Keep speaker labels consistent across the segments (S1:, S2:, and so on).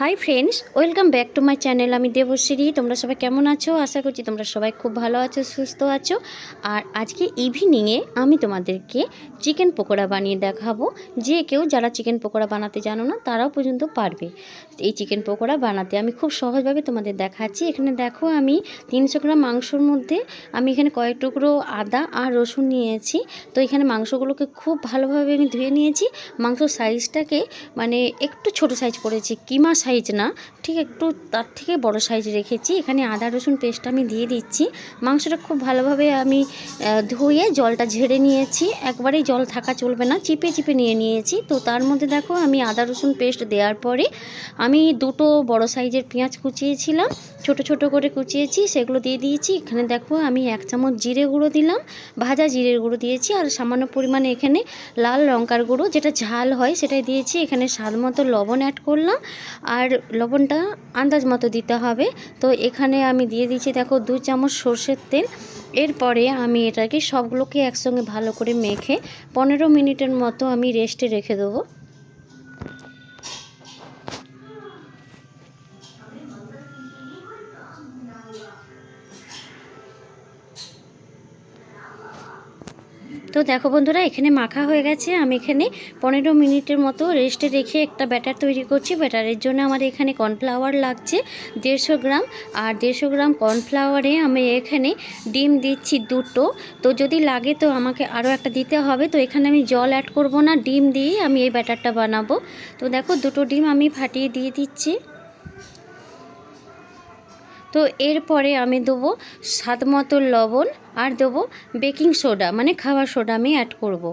S1: Hi friends welcome back to my channel আমি দেবশ্রী, তোমরা সবাই কেমন আছো? আশা করছি তোমরা সবাই খুব ভালো আছো, সুস্থ আছো। আর আজকে ইভিনিংয়ে আমি তোমাদেরকে চিকেন পকোড়া বানিয়ে দেখাবো। যে কেউ যারা চিকেন পকোড়া বানাতে জানো না, তারাও পর্যন্ত পারবে। এই চিকেন পকোড়া বানাতে আমি খুব সহজভাবে তোমাদের দেখাচ্ছি। এখানে দেখো আমি তিনশো গ্রাম মাংসর মধ্যে আমি এখানে কয়েক টুকরো আদা আর রসুন নিয়েছি। তো এখানে মাংসগুলোকে খুব ভালোভাবে আমি ধুয়ে নিয়েছি। মাংসর সাইজটাকে মানে একটু ছোট সাইজ করেছি, কিমা সাইজ না, ঠিক একটু তার থেকে বড় সাইজ রেখেছি। এখানে আদা, রসুন পেস্ট আমি দিয়ে দিচ্ছি। মাংসটা খুব ভালোভাবে আমি ধুয়ে জলটা ঝেড়ে নিয়েছি। একবারেই জল থাকা চলবে না, চিপে চিপে নিয়ে নিয়েছি। তো তার মধ্যে দেখো, আমি আদা, রসুন পেস্ট দেওয়ার পরে আমি দুটো বড় সাইজের পেঁয়াজ কুচিয়েছিলাম। ছোট ছোট করে কুচিয়েছি, সেগুলো দিয়ে দিয়েছি। এখানে দেখো, আমি এক চামচ জিরে গুঁড়ো দিলাম, ভাজা জিরের গুঁড়ো দিয়েছি। আর সামান্য পরিমাণে এখানে লাল লঙ্কার গুঁড়ো, যেটা ঝাল হয় সেটাই দিয়েছি। এখানে স্বাদ মতো লবণ অ্যাড করলাম। আর লবণটা আন্দাজ মতো দিতে হবে। তো এখানে আমি দিয়ে দিচ্ছি, দেখো, দু চামচ সর্ষের তেল। এরপরে আমি এটাকে সবগুলোকে একসঙ্গে ভালো করে মেখে পনেরো মিনিটের মতো আমি রেস্টে রেখে দেবো। তো দেখো বন্ধুরা, এখানে মাখা হয়ে গেছে। আমি এখানে পনেরো মিনিটের মতো রেস্টে রেখে একটা ব্যাটার তৈরি করছি। ব্যাটারের জন্য আমার এখানে কর্নফ্লাওয়ার লাগছে দেড়শো গ্রাম। আর দেড়শো গ্রাম কর্নফ্লাওয়ারে আমি এখানে ডিম দিচ্ছি দুটো। তো যদি লাগে তো আমাকে আরও একটা দিতে হবে। তো এখানে আমি জল অ্যাড করব না, ডিম দিয়ে আমি এই ব্যাটারটা বানাবো। তো দেখো দুটো ডিম আমি ফাটিয়ে দিয়ে দিচ্ছি। তো এরপরে আমি দেবো স্বাদ মতো লবণ আর দেবো বেকিং সোডা মানে খাবার সোডা আমি অ্যাড করব।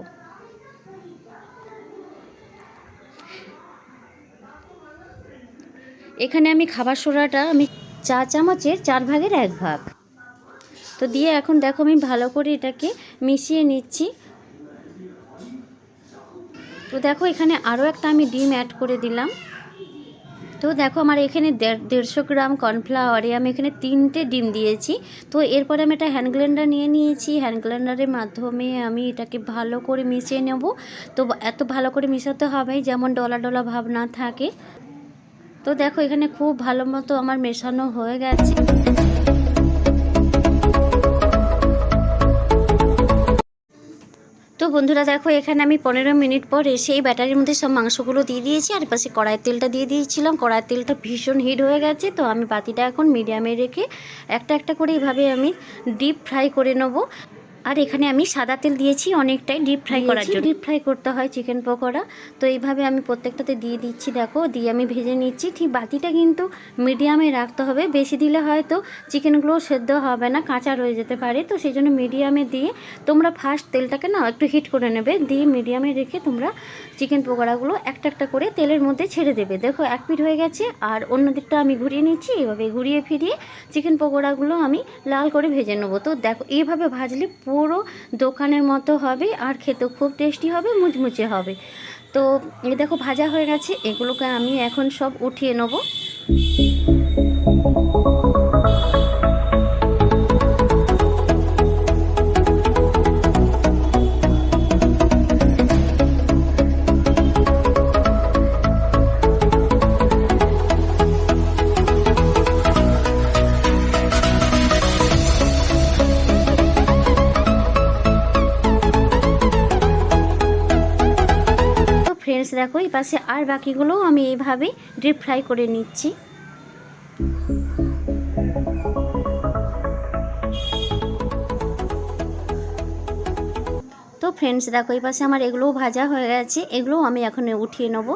S1: এখানে আমি খাবার সোডাটা আমি চা চামচের চার ভাগের এক ভাগ। তো দিয়ে এখন দেখো আমি ভালো করে এটাকে মিশিয়ে নিচ্ছি। তো দেখো এখানে আরও একটা আমি ডিম অ্যাড করে দিলাম। তো দেখো আমার এখানে দেড়, দেড়শো গ্রাম কর্নফ্লাওয়ারে আমি এখানে তিনটে ডিম দিয়েছি। তো এরপরে আমি এটা হ্যান্ড গ্লেন্ডার নিয়ে নিয়েছি। হ্যান্ড গ্লেন্ডারের মাধ্যমে আমি এটাকে ভালো করে মিশিয়ে নেব। তো এত ভালো করে মিশাতে হবে যেমন ডলা ডলা ভাব না থাকে। তো দেখো এখানে খুব ভালো মতো আমার মেশানো হয়ে গেছে। তো বন্ধুরা দেখো, এখানে আমি পনেরো মিনিট পর এসে এই ব্যাটারির মধ্যে সব মাংসগুলো দিয়ে দিয়েছি, আর পাশে কড়াইয়ের তেলটা দিয়ে দিয়েছিলাম। কড়াইয়ের তেলটা ভীষণ হিট হয়ে গেছে, তো আমি বাতিটা এখন মিডিয়ামে রেখে একটা একটা করে এইভাবে আমি ডিপ ফ্রাই করে নেব। আর এখানে আমি সাদা তেল দিয়েছি অনেকটাই ডিপ ফ্রাই করার জন্য। ডিপ ফ্রাই করতে হয় চিকেন পকোড়া। তো এইভাবে আমি প্রত্যেকটাতে দিয়ে দিচ্ছি দেখো দিয়ে আমি ভেজে নিচ্ছি। ঠিক বাতিটা কিন্তু মিডিয়ামে রাখতে হবে। বেশি দিলে হয়তো চিকেনগুলো সেদ্ধ হবে না কাঁচা রয়ে যেতে পারে। তো সেই জন্য মিডিয়ামে দিয়ে তোমরা ফার্স্ট তেলটাকে না একটু হিট করে নেবে। দিয়ে মিডিয়ামে রেখে তোমরা চিকেন পকোড়াগুলো একটা একটা করে তেলের মধ্যে ছেড়ে দেবে। দেখো এক পিঠ হয়ে গেছে আর অন্য দিকটা আমি ঘুরিয়ে নিচ্ছি। এভাবে ঘুরিয়ে ফিরিয়ে চিকেন পকোড়াগুলো আমি লাল করে ভেজে নেব। তো দেখো এইভাবে ভাজলে পুরো দোকানের মতো হবে আর খেতেও খুব টেস্টি হবে, মুচমুচে হবে। তো এ দেখো ভাজা হয়ে গেছে, এগুলোকে আমি এখন সব উঠিয়ে নেব। দেখো, এই পাশে আর বাকিগুলোও আমি এইভাবে ডিপ ফ্রাই করে নিচ্ছি। তো ফ্রেন্ডস দেখো, এই পাশে আমার এগুলোও ভাজা হয়ে গেছে, এগুলোও আমি এখন উঠিয়ে নেব।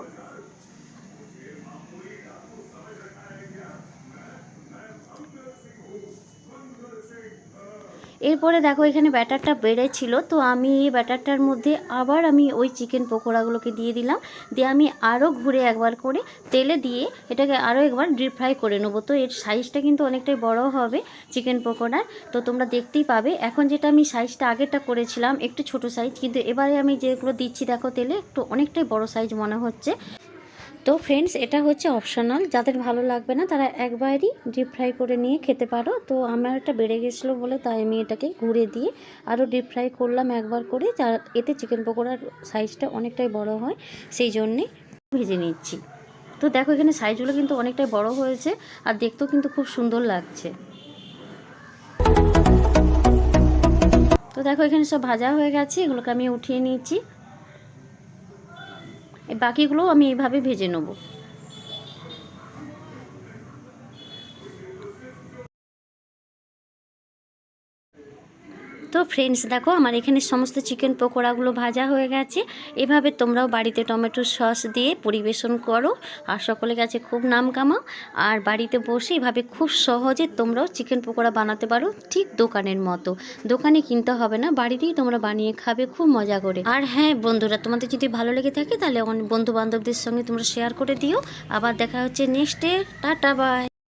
S1: এরপরে দেখো এখানে ব্যাটারটা বেড়েছিল, তো আমি এই ব্যাটারটার মধ্যে আবার আমি ওই চিকেন পকোড়াগুলোকে দিয়ে দিলাম। দিয়ে আমি আরও ঘুরে একবার করে তেলে দিয়ে এটাকে আরও একবার ডিপ ফ্রাই করে নেব। তো এর সাইজটা কিন্তু অনেকটাই বড় হবে চিকেন পকোড়ার। তো তোমরা দেখতেই পাবে, এখন যেটা আমি সাইজটা আগেরটা করেছিলাম, একটু ছোট সাইজ কিন্তু এবারে আমি যেগুলো দিচ্ছি দেখো তেলে, একটু অনেকটাই বড় সাইজ মনে হচ্ছে। তো ফ্রেন্ডস এটা হচ্ছে অপশনাল যাদের ভালো লাগবে না, তারা একবারই ডিপ ফ্রাই করে নিয়ে খেতে পারো। তো আমার এটা বেড়ে গেছিল বলে, তাই আমি এটাকে ঘুরে দিয়ে আরও ডিপ ফ্রাই করলাম একবার করে। যা, এতে চিকেন পকোড়ার সাইজটা অনেকটাই বড় হয়, সেই জন্যে ভেজে নিচ্ছি। তো দেখো, এখানে সাইজগুলো কিন্তু অনেকটাই বড় হয়েছে, আর দেখতেও কিন্তু খুব সুন্দর লাগছে। তো দেখো, এখানে সব ভাজা হয়ে গেছে, এগুলোকে আমি উঠিয়ে নিয়েছি এই বাকিগুলো আমি এইভাবে ভেজে নেব। তো ফ্রেন্ডস দেখো আমার এখানে সমস্ত চিকেন পকোড়াগুলো ভাজা হয়ে গেছে। এভাবে তোমরাও বাড়িতে টমেটো সস দিয়ে পরিবেশন করো আর সকলের কাছে খুব নাম কামাও। আর বাড়িতে বসে এভাবে খুব সহজে তোমরাও চিকেন পকোড়া বানাতে পারো ঠিক দোকানের মতো। দোকানে কিনতে হবে না, বাড়িতেই তোমরা বানিয়ে খাবে, খুব মজা করে। আর হ্যাঁ বন্ধুরা, তোমাদের যদি ভালো লেগে থাকে তাহলে বন্ধু বান্ধবদের সঙ্গে তোমরা শেয়ার করে দিও। আবার দেখা হচ্ছে নেক্সটে টাটা বাই